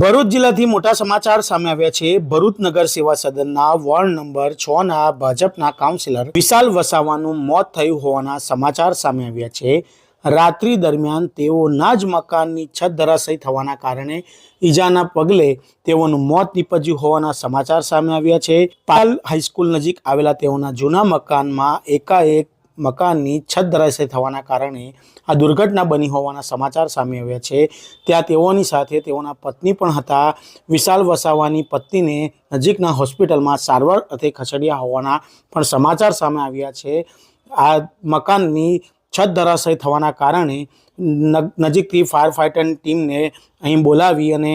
ભરૂચ જિલ્લાથી મોટા સમાચાર સામે આવ્યા છે. ભરૂચ નગર સેવા સદનના વોર્ડ નંબર છ ના ભાજપના કાઉન્સિલર વિશાલ વસાવાનું મોત થયું હોવાના સમાચાર સામે આવ્યા છે. રાત્રિ દરમિયાન તેઓના જ મકાનની છત ધરાશયી થવાના કારણે ઈજાના પગલે તેઓનું મોત નીપજ્યું હોવાના સમાચાર સામે આવ્યા છે. પાલ હાઈસ્કૂલ નજીક આવેલા તેઓના જૂના મકાનમાં એકાએક મકાનની છત ધરાશય થવાના કારણે આ દુર્ઘટના બની હોવાના સમાચાર સામે આવ્યા છે. ત્યાં તેઓની સાથે તેઓના પત્ની પણ હતા. વિશાલ વસાવાની પત્નીને નજીકના હોસ્પિટલમાં સારવાર અર્થે ખસેડ્યા હોવાના પણ સમાચાર સામે આવ્યા છે. આ મકાનની છત ધરાશય થવાના કારણે નજીકથી ફાયર ફાઇટરની ટીમને અહીં બોલાવી અને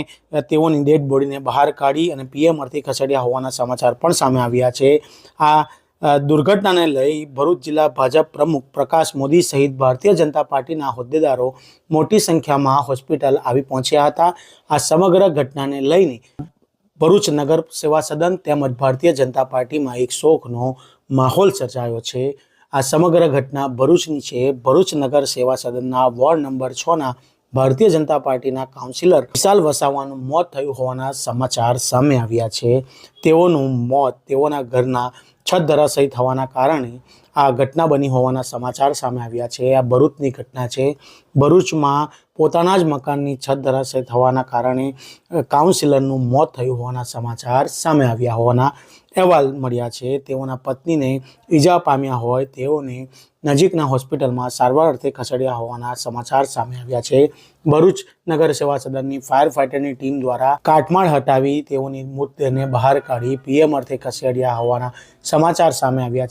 તેઓની ડેડ બોડીને બહાર કાઢી અને પીએમ અર્થે ખસેડ્યા હોવાના સમાચાર પણ સામે આવ્યા છે. આ દુર્ઘટનાને લઈ ભરૂચ જિલ્લા ભાજપ પ્રમુખ પ્રકાશ મોદી સહિત ભારતીય જનતા પાર્ટીના હોદ્દેદારો મોટી સંખ્યામાં હોસ્પિટલ આવી પહોંચ્યા હતા. આ સમગ્ર ઘટનાને લઈને ભરૂચ નગર સેવા સદન તેમજ ભારતીય જનતા પાર્ટીમાં એક શોકનો માહોલ સર્જાયો છે. આ સમગ્ર ઘટના ભરૂચની છે. ભરૂચ નગર સેવા સદનના વોર્ડ નંબર છના ભારતીય જનતા પાર્ટીના કાઉન્સિલર વિશાલ વસાવાનું મોત થયું હોવાના સમાચાર સામે આવ્યા છે. તેઓનું મોત તેઓના ઘરના છત ધરાશયી થવાના કારણે આ ઘટના બની હોવાના સમાચાર સામે આવ્યા છે. આ ભરૂચની ઘટના છે. ભરૂચમાં પોતાના જ મકાનની છત ધરાશય થવાના કારણે કાઉન્સિલરનું મોત થયું હોવાના સમાચાર સામે આવ્યા હોવાના અહેવાલ મળ્યા છે. તેઓના પત્નીને ઈજા પામ્યા હોય તેઓને નજીકના હોસ્પિટલમાં સારવાર અર્થે ખસેડ્યા હોવાના સમાચાર સામે આવ્યા છે. ભરૂચ નગર સેવા સદનની ફાયર ફાઇટરની ટીમ દ્વારા કાટમાળ હટાવી તેઓની મૃતદેહને બહાર કાઢી પીએમ અર્થે ખસેડ્યા હોવાના સમાચાર સામે આવ્યા